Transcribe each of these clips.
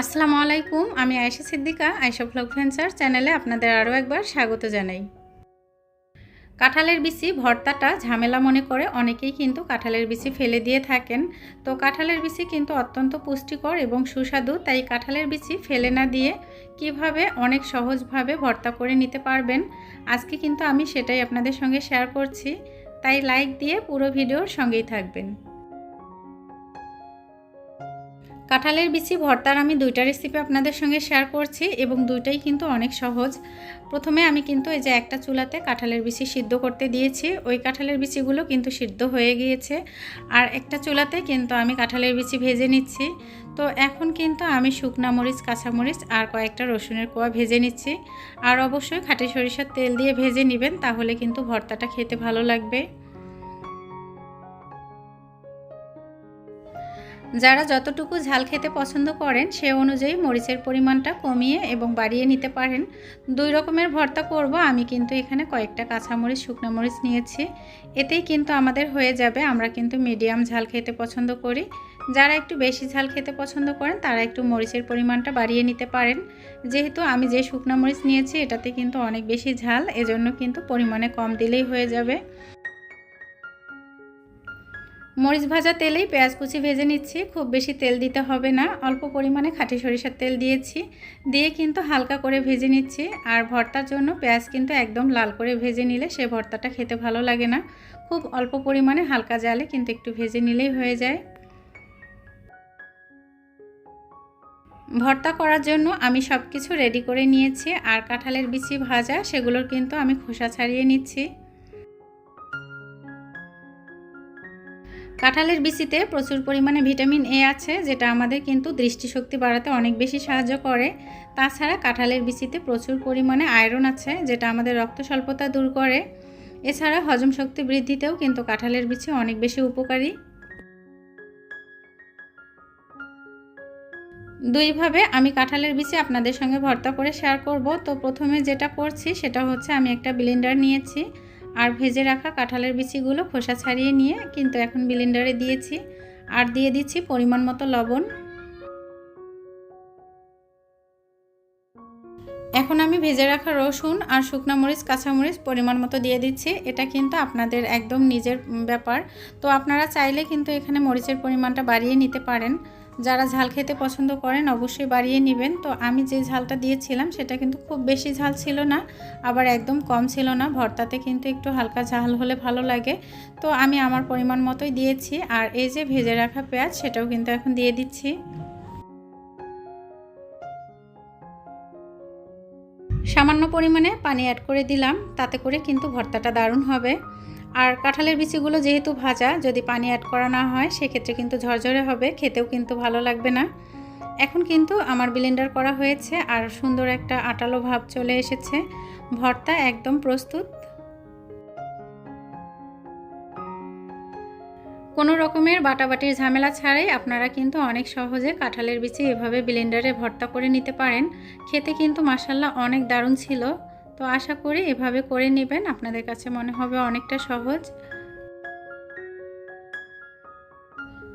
আসসালামু আলাইকুম, আমি আয়েশা সিদ্দিকা, আয়েশা ভ্লগ ভেঞ্চার চ্যানেলে আপনাদের আরও একবার স্বাগত জানাই। কাঁঠালের বিচি ভর্তাটা ঝামেলা মনে করে অনেকেই কিন্তু কাঁঠালের বিচি ফেলে দিয়ে থাকেন। তো কাঁঠালের বিচি কিন্তু অত্যন্ত পুষ্টিকর এবং সুস্বাদু, তাই কাঁঠালের বিচি ফেলে না দিয়ে কীভাবে অনেক সহজভাবে ভর্তা করে নিতে পারবেন, আজকে কিন্তু আমি সেটাই আপনাদের সঙ্গে শেয়ার করছি। তাই লাইক দিয়ে পুরো ভিডিওর সঙ্গেই থাকবেন। কাঁঠালের বিচি, ভর্তার আমি দুইটা রেসিপি আপনাদের সঙ্গে শেয়ার করছি এবং দুইটাই কিন্তু অনেক সহজ। প্রথমে আমি কিন্তু এই যে একটা চুলাতে কাঁঠালের বিচি সিদ্ধ করতে দিয়েছি। ওই কাঁঠালের বিচিগুলো কিন্তু সিদ্ধ হয়ে গিয়েছে। আর একটা চুলাতে কিন্তু আমি কাঁঠালের বিচি ভেজে নিচ্ছি। তো এখন কিন্তু আমি শুকনা মরিচ কাঁচামরিচ আর কয়েকটা রসুনের কোয়া ভেজে নিচ্ছি। আর অবশ্যই খাটি সরিষার তেল দিয়ে ভেজে নেবেন, তাহলে কিন্তু ভর্তাটা খেতে ভালো লাগবে। যারা যতটুকু ঝাল খেতে পছন্দ করেন, সে অনুযায়ী মরিচের পরিমাণটা কমিয়ে এবং বাড়িয়ে নিতে পারেন। দুই রকমের ভর্তা করব। আমি কিন্তু এখানে কয়েকটা কাঁচামরিচ, শুকনো মরিচ নিয়েছি। এতেই কিন্তু আমাদের হয়ে যাবে। আমরা কিন্তু মিডিয়াম ঝাল খেতে পছন্দ করি। যারা একটু বেশি ঝাল খেতে পছন্দ করেন, তারা একটু মরিচের পরিমাণটা বাড়িয়ে নিতে পারেন। যেহেতু আমি যে শুকনো মরিচ নিয়েছি, এটাতে কিন্তু অনেক বেশি ঝাল, এজন্য কিন্তু পরিমাণে কম দিলেই হয়ে যাবে। মরিচ ভাজা তেলেই পেঁয়াজ কুচি ভেজে নিচ্ছি। খুব বেশি তেল দিতে হবে না। অল্প পরিমাণে খাঁটি সরিষার তেল দিয়েছি। দিয়ে কিন্তু হালকা করে ভেজে নিচ্ছি। আর ভর্তার জন্য পেঁয়াজ কিন্তু একদম লাল করে ভেজে নিলে সে ভর্তাটা খেতে ভালো লাগে না। খুব অল্প পরিমাণে হালকা জালে কিন্তু একটু ভেজে নিলেই হয়ে যায়। ভর্তা করার জন্য আমি সব কিছু রেডি করে নিয়েছি। আর কাঁঠালের বিচি ভাজা, সেগুলোর কিন্তু আমি খোসা ছাড়িয়ে নিচ্ছি। কাঁঠালের বিচিতে প্রচুর পরিমাণে ভিটামিন এ আছে, যেটা আমাদের কিন্তু দৃষ্টিশক্তি বাড়াতে অনেক বেশি সাহায্য করে। তাছাড়া কাঁঠালের বিচিতে প্রচুর পরিমাণে আয়রন আছে, যেটা আমাদের রক্ত স্বল্পতা দূর করে। এছাড়া হজম শক্তি বৃদ্ধিতেও কিন্তু কাঁঠালের বিচি অনেক বেশি উপকারী। দুইভাবে আমি কাঁঠালের বিচি আপনাদের সঙ্গে ভর্তা করে শেয়ার করব। তো প্রথমে যেটা করছি, সেটা হচ্ছে আমি একটা ব্লেন্ডার নিয়েছি। আর ভেজে রাখা কাঁঠালের বিচিগুলো খোসা ছাড়িয়ে নিয়ে কিন্তু এখন ব্লেন্ডারে দিয়েছি। আর দিয়ে দিচ্ছি পরিমাণ মতো লবণ। এখন আমি ভেজে রাখা রসুন আর শুকনো মরিচ কাঁচামরিচ পরিমাণ মতো দিয়ে দিচ্ছি। এটা কিন্তু আপনাদের একদম নিজের ব্যাপার। তো আপনারা চাইলে কিন্তু এখানে মরিচের পরিমাণটা বাড়িয়ে নিতে পারেন। যারা ঝাল খেতে পছন্দ করেন অবশ্যই বাড়িয়ে নেবেন। তো আমি যে ঝালটা দিয়েছিলাম, সেটা কিন্তু খুব বেশি ঝাল ছিল না, আবার একদম কম ছিল না। ভর্তাতে কিন্তু একটু হালকা ঝাল হলে ভালো লাগে। তো আমি আমার পরিমাণ মতোই দিয়েছি। আর এই যে ভেজে রাখা পেঁয়াজ, সেটাও কিন্তু এখন দিয়ে দিচ্ছি। সামান্য পরিমাণে পানি অ্যাড করে দিলাম, তাতে করে কিন্তু ভর্তাটা দারুণ হবে। আর কাঁঠালের বিচিগুলো যেহেতু ভাজা, যদি পানি অ্যাড করা না হয়, সেক্ষেত্রে কিন্তু ঝরঝরে হবে, খেতেও কিন্তু ভালো লাগবে না। এখন কিন্তু আমার ব্লেন্ডার করা হয়েছে আর সুন্দর একটা আটালো ভাব চলে এসেছে। ভর্তা একদম প্রস্তুত। কোনো রকমের বাটাবাটির ঝামেলা ছাড়াই আপনারা কিন্তু অনেক সহজে কাঁঠালের বিচি এভাবে ব্লেন্ডারে ভর্তা করে নিতে পারেন। খেতে কিন্তু মাসাল্লাহ অনেক দারুণ ছিল। তো আশা করি এভাবে করে নেবেন। আপনাদের কাছে মনে হবে অনেকটা সহজ।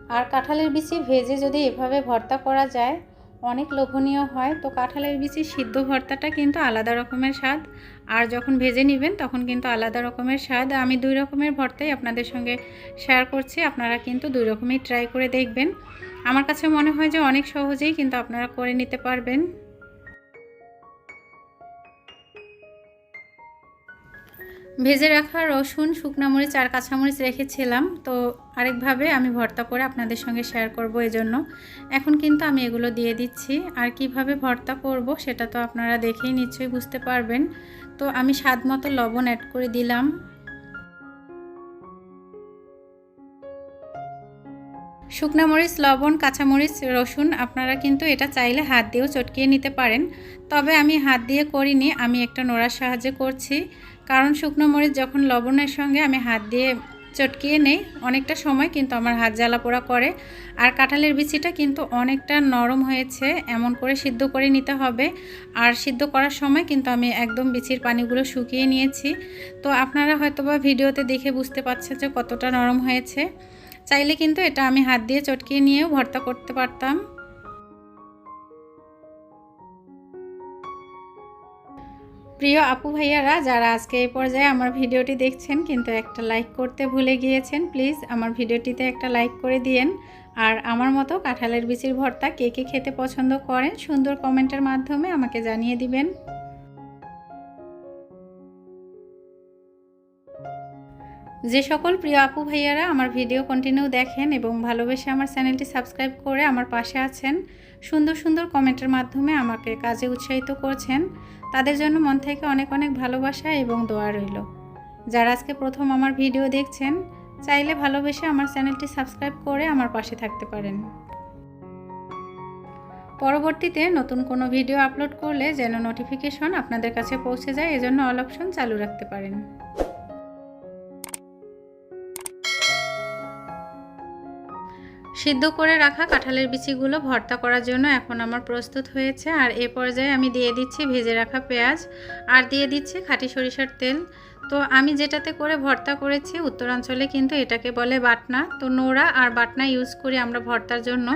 আর কাঁঠালের বিচি ভেজে যদি এভাবে ভর্তা করা যায়, অনেক লোভনীয় হয়। তো কাঁঠালের বিচি সিদ্ধ ভর্তাটা কিন্তু আলাদা রকমের স্বাদ। আর যখন ভেজে নেবেন, তখন কিন্তু আলাদা রকমের স্বাদ। আমি দুই রকমের ভর্তাই আপনাদের সঙ্গে শেয়ার করছি। আপনারা কিন্তু দুই রকমই ট্রাই করে দেখবেন। আমার কাছে মনে হয় যে অনেক সহজেই কিন্তু আপনারা করে নিতে পারবেন। ভেজে রাখা রসুন, শুকনো মরিচ আর কাঁচামরিচ রেখেছিলাম। তো আরেকভাবে আমি ভর্তা করে আপনাদের সঙ্গে শেয়ার করব এজন্য। এখন কিন্তু আমি এগুলো দিয়ে দিচ্ছি। আর কীভাবে ভর্তা করব সেটা তো আপনারা দেখেই নিশ্চয়ই বুঝতে পারবেন। তো আমি স্বাদ মতো লবণ অ্যাড করে দিলাম। শুকনো মরিচ, লবণ কাঁচামরিচ রসুন আপনারা কিন্তু এটা চাইলে হাত দিয়েও চটকিয়ে নিতে পারেন। তবে আমি হাত দিয়ে করিনি, আমি একটা নোড়ার সাহায্যে করছি। কারণ শুকনো মরিচ যখন লবণের সঙ্গে আমি হাত দিয়ে চটকিয়ে নেই, অনেকটা সময় কিন্তু আমার হাত জ্বালা পোড়া করে। আর কাঁঠালের বিচিটা কিন্তু অনেকটা নরম হয়েছে, এমন করে সিদ্ধ করে নিতে হবে। আর সিদ্ধ করার সময় কিন্তু আমি একদম বিচির পানিগুলো শুকিয়ে নিয়েছি। তো আপনারা হয়তোবা ভিডিওতে দেখে বুঝতে পারছেন যে কতটা নরম হয়েছে। চাইলে কিন্তু এটা আমি হাত দিয়ে চটকিয়ে নিয়েও ভর্তা করতে পারতাম। প্রিয় আপু ভাইয়ারা, যারা আজকে এই পর্যায়ে আমার ভিডিওটি দেখছেন, কিন্তু একটা লাইক করতে ভুলে গিয়েছেন, প্লিজ আমার ভিডিওটিতে একটা লাইক করে দিয়েন। আর আমার মতো কাঁঠালের বিচির ভর্তা কে কে খেতে পছন্দ করেন, সুন্দর কমেন্টের মাধ্যমে আমাকে জানিয়ে দিবেন। যে সকল প্রিয় আপু ভাইয়ারা আমার ভিডিও কন্টিনিউ দেখেন এবং ভালোবেসে আমার চ্যানেলটি সাবস্ক্রাইব করে আমার পাশে আছেন, সুন্দর সুন্দর কমেন্টের মাধ্যমে আমাকে কাজে উৎসাহিত করছেন, তাদের জন্য মন থেকে অনেক অনেক ভালোবাসা এবং দোয়া রইল। যারা আজকে প্রথম আমার ভিডিও দেখছেন, চাইলে ভালোবেসে আমার চ্যানেলটি সাবস্ক্রাইব করে আমার পাশে থাকতে পারেন। পরবর্তীতে নতুন কোনো ভিডিও আপলোড করলে যেন নোটিফিকেশন আপনাদের কাছে পৌঁছে যায়, এজন্য অল অপশন চালু রাখতে পারেন। সিদ্ধ করে রাখা কাঁঠালের বিচিগুলো ভর্তা করার জন্য এখন আমার প্রস্তুত হয়েছে। আর এ পর্যায়ে আমি দিয়ে দিচ্ছি ভেজে রাখা পেঁয়াজ আর দিয়ে দিচ্ছি খাঁটি সরিষার তেল। তো আমি যেটাতে করে ভর্তা করেছি, উত্তরাঞ্চলে কিন্তু এটাকে বলে বাটনা। তো নোড়া আর বাটনা ইউজ করি আমরা ভর্তার জন্য।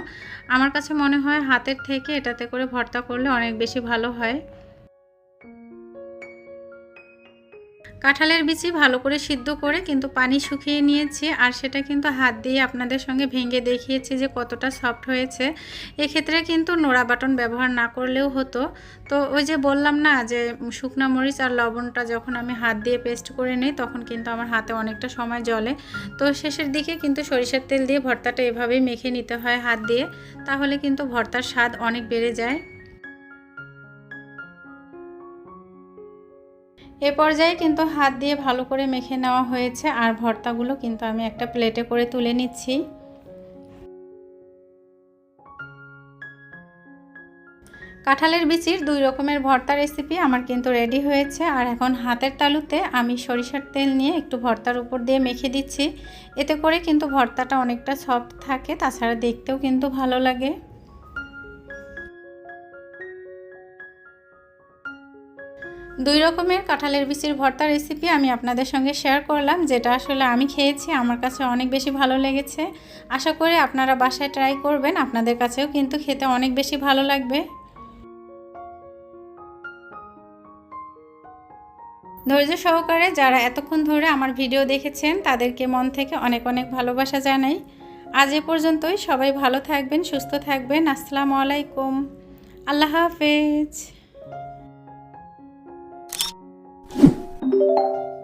আমার কাছে মনে হয় হাতের থেকে এটাতে করে ভর্তা করলে অনেক বেশি ভালো হয়। কাঁঠালের বিচি ভালো করে সিদ্ধ করে কিন্তু পানি শুকিয়ে নিয়েছি আর সেটা কিন্তু হাত দিয়ে আপনাদের সঙ্গে ভেঙে দেখিয়েছি যে কতটা সফট হয়েছে। এক্ষেত্রে কিন্তু নোড়া বাটন ব্যবহার না করলেও হতো। তো ওই যে বললাম না যে শুকনা মরিচ আর লবণটা যখন আমি হাত দিয়ে পেস্ট করে নিই তখন কিন্তু আমার হাতে অনেকটা সময় জলে। তো শেষের দিকে কিন্তু সরিষার তেল দিয়ে ভর্তাটা এভাবেই মেখে নিতে হয় হাত দিয়ে। তাহলে কিন্তু ভর্তার স্বাদ অনেক বেড়ে যায়। এ পর্যায়ে কিন্তু হাত দিয়ে ভালো করে মেখে নেওয়া হয়েছে আর ভর্তাগুলো কিন্তু আমি একটা প্লেটে করে তুলে নিচ্ছি। কাঁঠালের বিচির দুই রকমের ভর্তা রেসিপি আমার কিন্তু রেডি হয়েছে আর এখন হাতের তালুতে আমি সরিষার তেল নিয়ে একটু ভর্তার উপর দিয়ে মেখে দিচ্ছি। এতে করে কিন্তু ভর্তাটা অনেকটা সফট থাকে, তাছাড়া দেখতেও কিন্তু ভালো লাগে। দুই রকমের কাঁঠালের বিচির ভর্তা রেসিপি আমি আপনাদের সঙ্গে শেয়ার করলাম, যেটা আসলে আমি খেয়েছি, আমার কাছে অনেক বেশি ভালো লেগেছে। আশা করি আপনারা বাসায় ট্রাই করবেন, আপনাদের কাছেও কিন্তু খেতে অনেক বেশি ভালো লাগবে। ধৈর্য সহকারে যারা এতক্ষণ ধরে আমার ভিডিও দেখেছেন, তাদেরকে মন থেকে অনেক অনেক ভালোবাসা জানাই। আজ এ পর্যন্তই, সবাই ভালো থাকবেন, সুস্থ থাকবেন, আসসালামু আলাইকুম। আল্লাহ হাফেজ। Thank you.